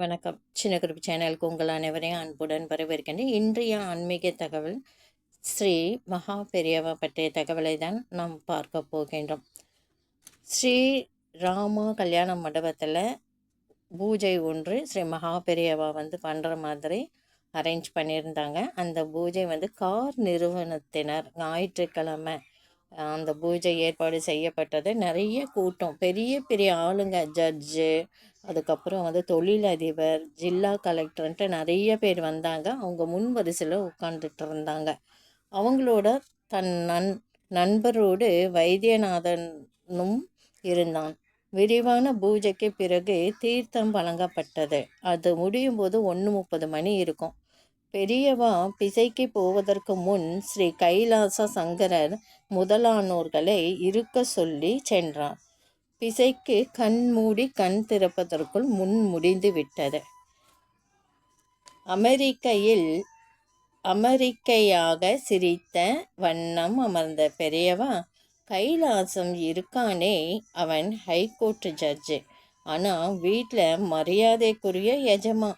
வணக்கம். சின்ன குரூப் சேனலுக்கு உங்கள் அனைவரையும் அன்புடன் வரவேற்கின்றேன் இன்றைய ஆன்மீக தகவல் ஸ்ரீ மகா பெரியவா பற்றிய தகவலை தான் நாம் பார்க்க போகின்றோம். ஸ்ரீ ராமா கல்யாண மண்டபத்தில் பூஜை ஒன்று ஸ்ரீ மகா பெரியவா வந்து பண்ணுற மாதிரி அரேஞ்ச் பண்ணியிருந்தாங்க. அந்த பூஜை வந்து கார் நிறுவனத்தினர் ஞாயிற்றுக்கிழமை அந்த பூஜை ஏற்பாடு செய்யப்பட்டது. நிறைய கூட்டம் பெரிய பெரிய ஆளுங்க ஜட்ஜு அதுக்கப்புறம் வந்து தொழிலதிபர் ஜில்லா கலெக்டர்ன்ட்டு நிறைய பேர் வந்தாங்க. அவங்க முன் வரிசையில் உட்காந்துட்டு இருந்தாங்க அவங்களோட தன் நன் நண்பரோடு வைத்தியநாதனும் இருந்தான். விரிவான பூஜைக்கு பிறகு தீர்த்தம் வழங்கப்பட்டது. அது முடியும் போது ஒன்று முப்பது மணி இருக்கும். பெரியவா பிசைக்கு போவதற்கு முன் ஸ்ரீ கைலாச சங்கரர் முதலானோர்களை இருக்க சொல்லி சென்றார். பிசைக்கு கண் மூடி கண் திறப்பதற்குள் முன் முடிந்து விட்டது. அமெரிக்கையில் அமெரிக்கையாக சிரித்த வண்ணம் அமர்ந்த பெரியவா கைலாசம் இருக்கானே அவன் ஹைகோர்ட் ஜட்ஜு ஆனால் வீட்டில் மரியாதைக்குரிய எஜமா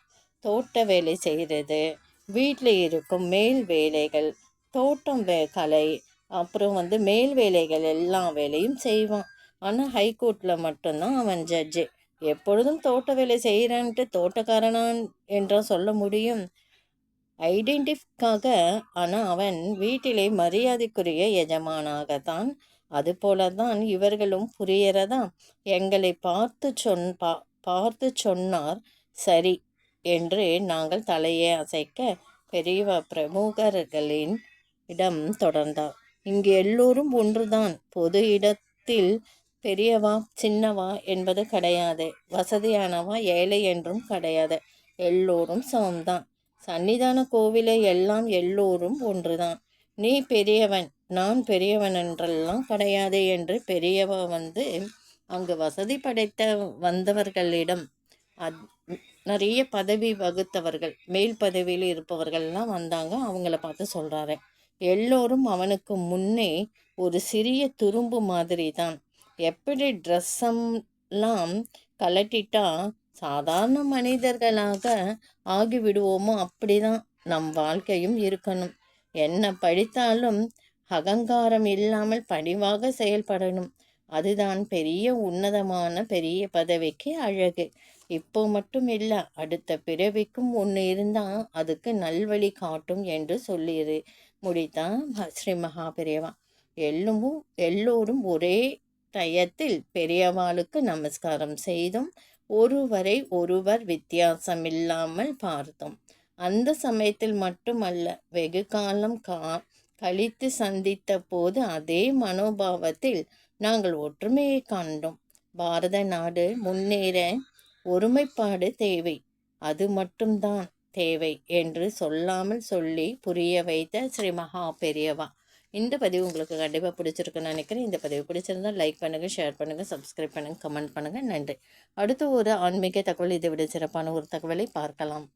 தோட்ட வேலை செய்கிறது வீட்டில் இருக்கும் மேல் வேலைகள் தோட்டம் வே கலை அப்புறம் வந்து மேல் வேலைகள் எல்லா வேலையும் செய்வான். ஆனால் ஹைகோர்ட்டில் மட்டும்தான் அவன் ஜட்ஜு எப்பொழுதும் தோட்ட வேலை செய்கிறான்ட்டு தோட்டக்காரனான் என்றால் சொல்ல முடியும். ஐடென்டிஃபிக்காக ஆனால் அவன் வீட்டிலே மரியாதைக்குரிய எஜமானாகத்தான். அதுபோல தான் இவர்களும் புரியறதா எங்களை பார்த்து சொன் பா பார்த்து சொன்னார். சரி என்று நாங்கள் தலையை அசைக்க பெரியவா பிரமுகர்களின் இடம் தொடர்ந்தார். இங்கு எல்லோரும் ஒன்றுதான். பொது இடத்தில் பெரியவா சின்னவா என்பது கிடையாது. வசதியானவா ஏழை என்றும் கிடையாது. எல்லோரும் சமம்தான். சன்னிதான கோவிலை எல்லாம் எல்லோரும் ஒன்றுதான். நீ பெரியவன் நான் பெரியவன் என்றெல்லாம் கிடையாது என்று பெரியவா வந்து அங்கு வசதி படைத்த வந்தவர்களிடம் அத் நிறைய பதவி வகுத்தவர்கள் மேல் பதவியில் இருப்பவர்கள்லாம் வந்தாங்க. அவங்கள பார்த்து சொல்கிறாரு எல்லோரும் அவனுக்கு முன்னே ஒரு சிறிய துரும்பு மாதிரி தான் எப்படி ட்ரெஸ்ஸெல்லாம் கலட்டிட்டா சாதாரண மனிதர்களாக ஆகிவிடுவோமோ அப்படி தான் நம் வாழ்க்கையும் இருக்கணும். என்ன படித்தாலும் அகங்காரம் இல்லாமல் பணிவாக செயல்படணும். அதுதான் பெரிய உன்னதமான பெரிய பதவிக்கு அழகு. இப்போ மட்டும் இல்லை அடுத்த பிறவிக்கும் ஒன்று இருந்தால் அதுக்கு நல்வழி காட்டும் என்று சொல்லிடு முடித்தான் ஸ்ரீ மகா பெரியவா எல்லும் எல்லோரும் ஒரே டயத்தில் பெரியவாளுக்கு நமஸ்காரம் செய்தும் ஒருவரை ஒருவர் வித்தியாசமில்லாமல் பார்த்தோம். அந்த சமயத்தில் மட்டுமல்ல வெகு காலம் கா கழித்து சந்தித்த போது அதே மனோபாவத்தில் நாங்கள் ஒற்றுமையை கண்டோம். பாரத நாடு முன்னேற ஒருமைப்பாடு தேவை. அது மட்டும்தான் தேவை என்று சொல்லாமல் சொல்லி புரிய வைத்த ஸ்ரீ மகா பெரியவா. இந்த பதிவு உங்களுக்கு கண்டிப்பாக பிடிச்சிருக்குன்னு நினைக்கிறேன். இந்த பதிவு பிடிச்சிருந்தால் லைக் பண்ணுங்கள் ஷேர் பண்ணுங்கள் சப்ஸ்கிரைப் பண்ணுங்கள் கமெண்ட் பண்ணுங்கள் நன்றி. அடுத்து ஒரு ஆன்மீக தகவல் இதை விட சிறப்பான ஒரு தகவலை பார்க்கலாம்.